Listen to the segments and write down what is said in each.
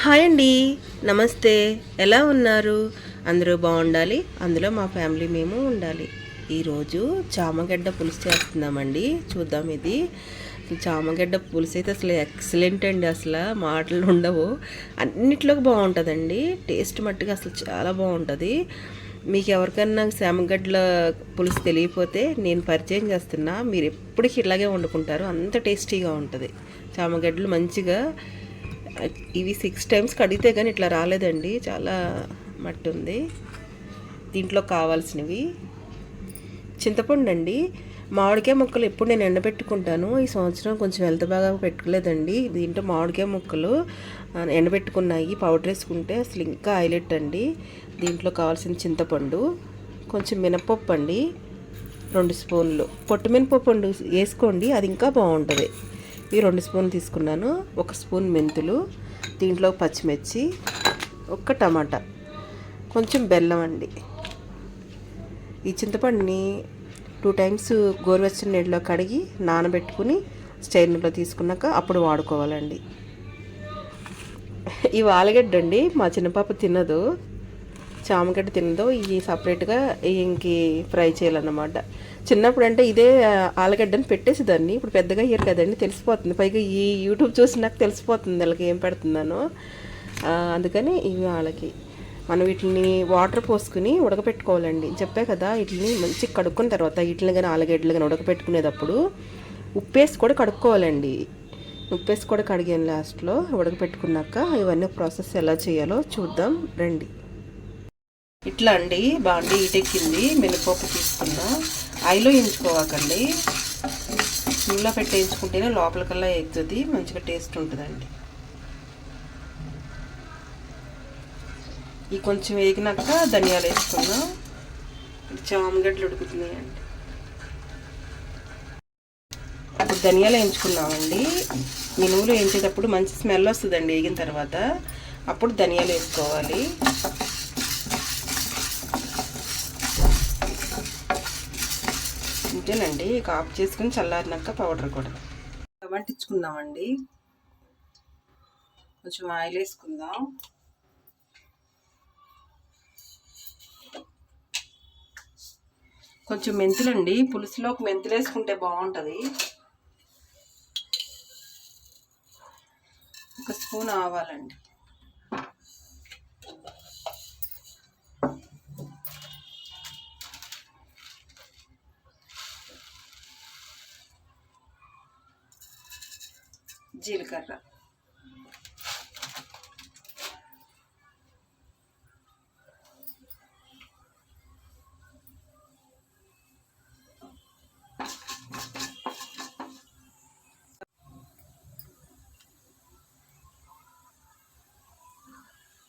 Hi అండి. నమస్తే. ఎలా ఉన్నారు? అందరూ బాగుండాలి. అందులో మా ఫ్యామిలీ మేము ఉండాలి. ఈరోజు చామగడ్డ పులుసు చేస్తున్నామండి. చూద్దాం ఇది. చామగడ్డ పులుసు అయితే అసలు ఎక్సలెంట్ అండి. అసలు మాటలు ఉండవు. అన్నిట్లోకి బాగుంటుందండి. టేస్ట్ మట్టుగా అసలు చాలా బాగుంటుంది. మీకు ఎవరికన్నా చామగడ్డల పులుసు తెలియకపోతే నేను పరిచయం చేస్తున్నా. మీరు ఎప్పటికీ ఇలాగే వండుకుంటారు. అంత టేస్టీగా ఉంటుంది. చామగడ్డలు మంచిగా ఇవి సిక్స్ టైమ్స్ కడిగితే కానీ ఇట్లా రాలేదండి. చాలా మట్టి ఉంది దీంట్లో కావాల్సినవి. చింతపండు అండి మామిడికాయ ముక్కలు ఎప్పుడు నేను ఎండబెట్టుకుంటాను. ఈ సంవత్సరం కొంచెం వెళ్త బాగా పెట్టుకోలేదండి. దీంట్లో మామిడికాయ ముక్కలు ఎండబెట్టుకున్నాయి. పౌడర్ వేసుకుంటే అసలు ఇంకా హైలైట్ అండి. దీంట్లో కావాల్సిన చింతపండు కొంచెం మినపప్పు అండి. రెండు స్పూన్లు. పొట్టు మినపప్పు వేసుకోండి. అది ఇంకా బాగుంటుంది. ఈ రెండు స్పూన్లు తీసుకున్నాను. ఒక స్పూన్ మెంతులు దీంట్లో పచ్చిమిర్చి ఒక్క టమాటా. కొంచెం బెల్లం అండి. ఈ చింతపండుని టూ టైమ్స్ గోరువెచ్చని నీళ్ళలో కడిగి నానబెట్టుకుని స్టైర్లో తీసుకున్నాక అప్పుడు వాడుకోవాలండి. ఇవి ఆలుగడ్డ అండి మా చిన్నపాప తినదు. చామగడ్డ తినదో ఇవి సపరేట్గా ఇంకి ఫ్రై చేయాలన్నమాట. చిన్నప్పుడు అంటే ఇదే ఆ, ఆలుగడ్డని పెట్టేసేదాన్ని ఇప్పుడు పెద్దగా అయ్యారు కదండి తెలిసిపోతుంది. పైగా ఈ యూట్యూబ్ చూసి నాకు తెలిసిపోతుంది వాళ్ళకి ఏం పెడుతున్నానో. అందుకని ఇవి వాళ్ళకి. మనం వీటిని వాటర్ పోసుకుని ఉడకపెట్టుకోవాలండి. చెప్పే కదా వీటిని మంచిగా కడుక్కున్న తర్వాత వీటిని కానీ ఆలుగడ్డలు కానీ ఉడకపెట్టుకునేటప్పుడు ఉప్పేసి కూడా కడుక్కోవాలండి. ఉప్పేసి కూడా కడిగాను లాస్ట్లో ఉడకపెట్టుకున్నాక ఇవన్నీ ప్రాసెస్ ఎలా చేయాలో చూద్దాం. రండి. ఇట్లా అండి. బాండి ఇటెక్కింది మినపప్పు తీసుకున్నా. ఆయిలో వేయించుకోవాకండి. నూనెలో పెట్టి వేయించుకుంటేనే లోపలికల్లా ఎగుతుంది మంచిగా టేస్ట్ ఉంటుందండి. ఈ కొంచెం వేగినాక ధనియాలు వేసుకున్నాం. చామగడ్డలు ఉడుకుతున్నాయండి. ఇప్పుడు ధనియాలు వేయించుకున్నామండి. మినుములు వేయించేటప్పుడు మంచి స్మెల్ వస్తుందండి వేగిన తర్వాత. అప్పుడు ధనియాలు వేసుకోవాలి. ఇంతేనండి ఇక ఆఫ్ చేసుకుని చల్లారినాక పౌడర్ కూడా. వంటించుకుందామండి కొంచెం ఆయిల్ వేసుకుందాం. కొంచెం మెంతులండి. పులుసులోకి మెంతులు వేసుకుంటే బాగుంటుంది. ఒక స్పూన్ ఆవాలండి. జీలకర్ర.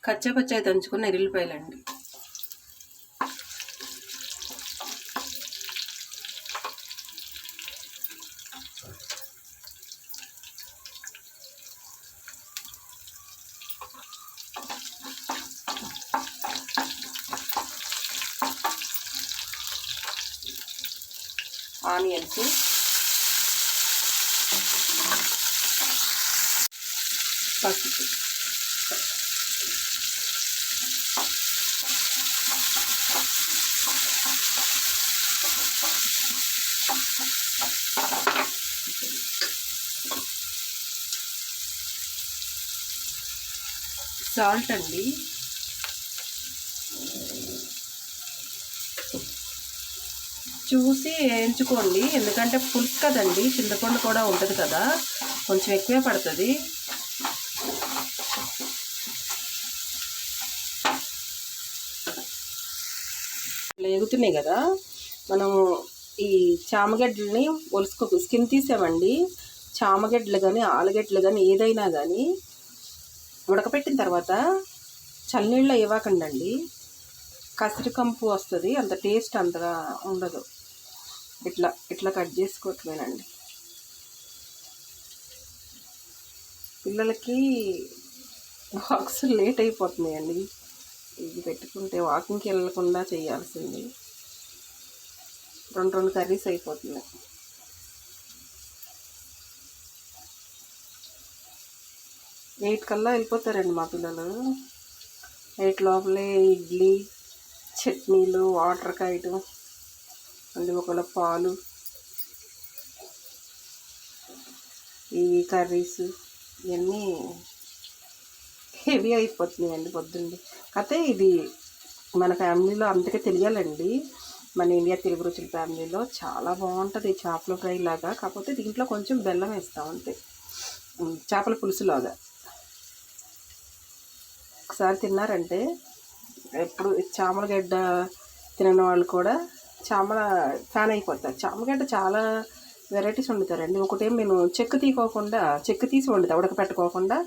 కచ్చా పచ్చాయి దంచుకున్న ఎల్లిపాయలండి ఆనియన్స్ పసుపు. సాల్ట్ అండి. చూసి వేయించుకోండి. ఎందుకంటే పులుసు కదండి చింతపండు కూడా ఉంటుంది కదా కొంచెం ఎక్కువే పడుతుంది. లేగుతున్నాయి ఎగుతున్నాయి కదా మనం ఈ చామగడ్డలని ఒలుసుకో స్కిన్ తీసామండి. చామగడ్డలు కానీ ఆలుగడ్డలు కానీ ఏదైనా కానీ ఉడకపెట్టిన తర్వాత చల్లనీళ్ళు ఇవ్వకండి కసరికంపు వస్తుంది అంత టేస్ట్ అంతగా ఉండదు. ఇట్లా ఇట్లా కట్ చేసుకోవట్లేనండి పిల్లలకి బాక్స్ లేట్ అయిపోతున్నాయండి. ఇది పెట్టుకుంటే వాకింగ్కి వెళ్ళకుండా చేయాల్సింది. రెండు రెండు కర్రీస్ అయిపోతున్నాయి. ఎయిట్ కల్లా వెళ్ళిపోతారండి మా పిల్లలు. ఎయిట్ లోపలే ఇడ్లీ చట్నీలు వాటర్ కాయటం మళ్ళీ ఒకవేళ పాలు ఈ కర్రీస్ ఇవన్నీ హెవీ అయిపోతున్నాయండి పొద్దున్నే. కాకపోతే ఇది మన ఫ్యామిలీలో అందరికీ తెలియాలండి. మన ఇండియా తెలుగు రుచుల ఫ్యామిలీలో చాలా బాగుంటుంది చేపల ఫ్రై లాగా. కాకపోతే దీంట్లో కొంచెం బెల్లం వేస్తాం అంతే. చేపల పులుసు లాగా. ఒకసారి తిన్నారంటే ఎప్పుడు చామలగడ్డ తినని వాళ్ళు కూడా చామల ఫ్యాన్ అయిపోతారు చామగడ్డ చాలా వెరైటీస్ వండుతారండి ఒకటేం నేను చెక్కు తీకోకుండా చెక్కు తీసి వండుతా. ఉడకపెట్టుకోకుండా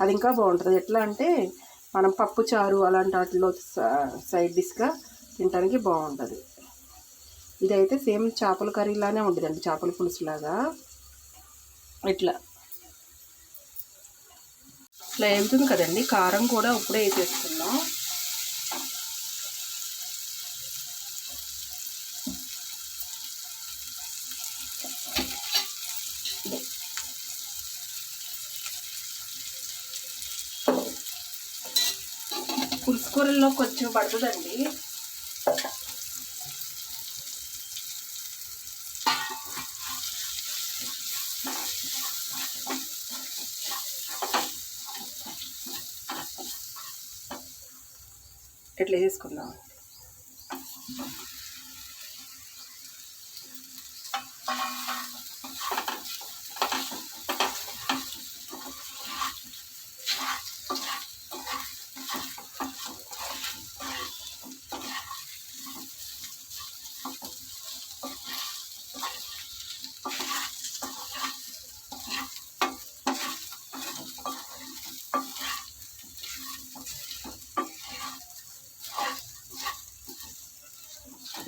అది ఇంకా బాగుంటుంది. ఎట్లా అంటే మనం పప్పు చారు అలాంటి వాటిలో స- సైడ్ డిష్గా తినడానికి బాగుంటుంది. ఇదైతే సేమ్ చేపల కర్రీలానే ఉండదండి చేపల పులుసులాగా. ఇట్లా. ఇట్లా వెళ్తుంది కదండి. కారం కూడా ఇప్పుడే వేసేసుకున్నాం ఆకుకూరల్లో కొంచెం పడుతుందండి. ఇట్లా వేసుకుందాం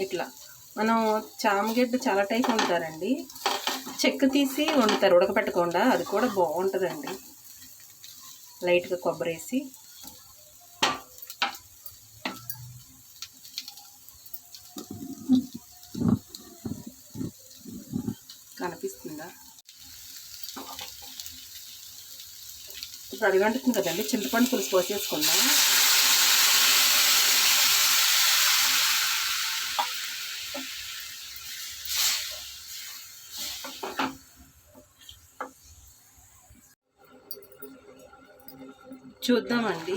ఇట్లా. మనం చామగడ్డ చాలా టైప్ వండుతారండి. చెక్క తీసి వండుతారు ఉడకపెట్టకుండా. అది కూడా బాగుంటుందండి. లైట్గా కొబ్బరి వేసి కనిపిస్తుందా? ఇప్పుడు అడిగంటుంది కదండి. చింతపండు పులుసు పోసేసుకుందాం. చూద్దామండి.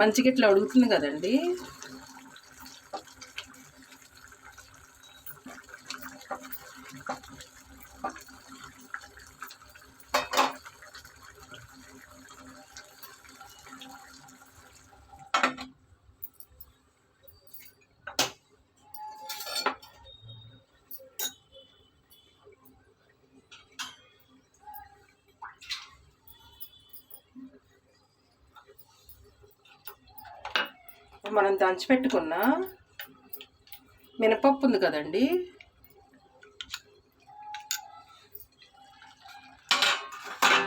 మంచిగా ఇట్లా ఉడుకుతుంది కదండి. మనం దంచి పెట్టుకున్న మినపప్పు ఉంది కదండి.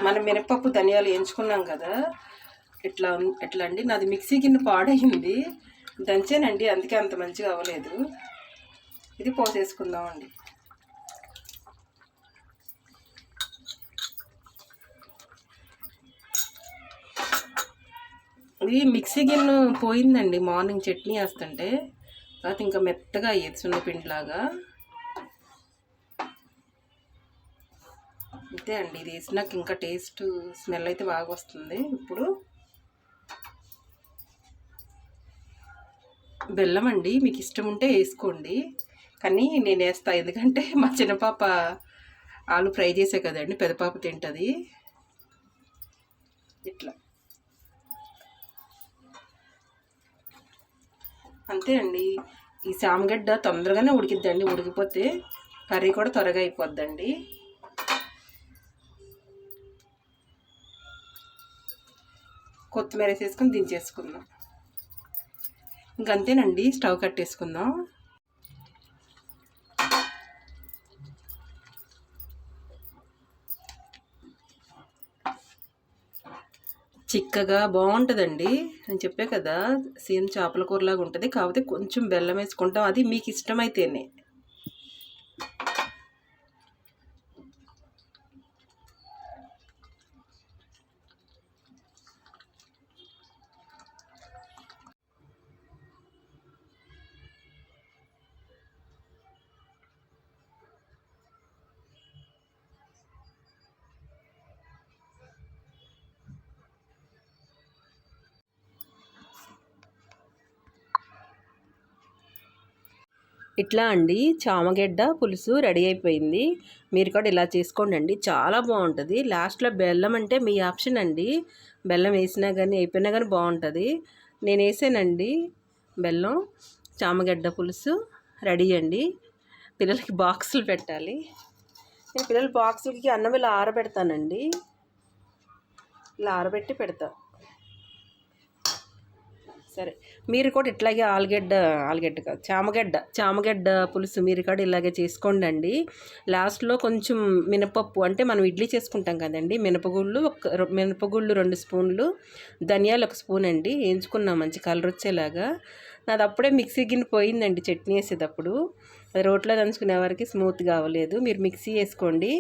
మనం మినపప్పు ధనియాలు వేయించుకున్నాం కదా. ఇట్లా ఎట్లా అండి? నాది మిక్సీ గిన్నె పాడైంది. దంచానండి అందుకే అంత మంచిగా అవ్వలేదు. ఇది పోసేసుకుందామండి. ఇది మిక్సీ గిన్నె పోయిందండి. మార్నింగ్ చట్నీ వేస్తుంటే తర్వాత ఇంకా మెత్తగా అయ్యేది సున్నపిండిలాగా. అంతే అండి. ఇది వేసినాక ఇంకా టేస్ట్ స్మెల్ అయితే బాగా వస్తుంది ఇప్పుడు. బెల్లం అండి. మీకు ఇష్టం ఉంటే వేసుకోండి. కానీ నేను వేస్తా. ఎందుకంటే మా చిన్నపాప ఆలు ఫ్రై చేసే కదండి. పెద్ద పాప తింటుంది. ఇట్లా. అంతే అండి. ఈ సామగడ్డ తొందరగానే ఉడికిద్దండి. ఉడికిపోతే కర్రీ కూడా త్వరగా అయిపోద్దండి. కొత్తిమీర వేసేసుకొని దించేసుకుందాం. ఇంకంతేనండి. స్టవ్ కట్టేసుకుందాం. చిక్కగా బాగుంటుందండి. నేను చెప్పే కదా సేమ్ చేపల కూరలాగా ఉంటుంది. కాకపోతే కొంచెం బెల్లం వేసుకుంటాం. అది మీకు ఇష్టమైతేనే. ఇట్లా అండి చామగడ్డ పులుసు రెడీ అయిపోయింది. మీరు కూడా ఇలా చేసుకోండి అండి చాలా బాగుంటుంది. లాస్ట్లో బెల్లం అంటే మీ ఆప్షన్ అండి. బెల్లం వేసినా కానీ అయిపోయినా కానీ బాగుంటుంది. నేను వేసానండి బెల్లం చామగడ్డ పులుసు రెడీ అండి. పిల్లలకి బాక్సులు పెట్టాలి. నేను పిల్లల బాక్సులకి అన్నం ఇలా ఆరబెడతానండి. ఇలా ఆరబెట్టి పెడతాను సరే. మీరు కూడా ఇట్లాగే ఆలుగడ్డ ఆలుగడ్డ కాదు చామగడ్డ చామగడ్డ పులుసు మీరు కూడా ఇలాగే చేసుకోండి అండి లాస్ట్లో కొంచెం మినపప్పు అంటే మనం ఇడ్లీ చేసుకుంటాం కదండి మినపగుళ్ళు ఒక మినపగుళ్ళు రెండు స్పూన్లు ధనియాలు ఒక స్పూన్ అండి వేయించుకున్నాం మంచి కలర్ వచ్చేలాగా. నాది అప్పుడే మిక్సీ గిన్నె పోయిందండి చట్నీ వేసేటప్పుడు. అది రోట్లో దంచుకునే వరకు స్మూత్గా అవ్వలేదు. మీరు మిక్సీ వేసుకోండి.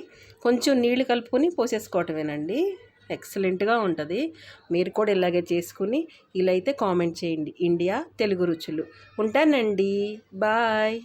కొంచెం నీళ్ళు కలుపుకొని పోసేసుకోవటమేనండి. ఎక్సలెంట్గా ఉంటుంది. మీరు కూడా ఇలాగే చేసుకుని ఇలా అయితే కామెంట్ చేయండి. ఇండియా తెలుగు రుచులు. ఉంటానండి. బాయ్.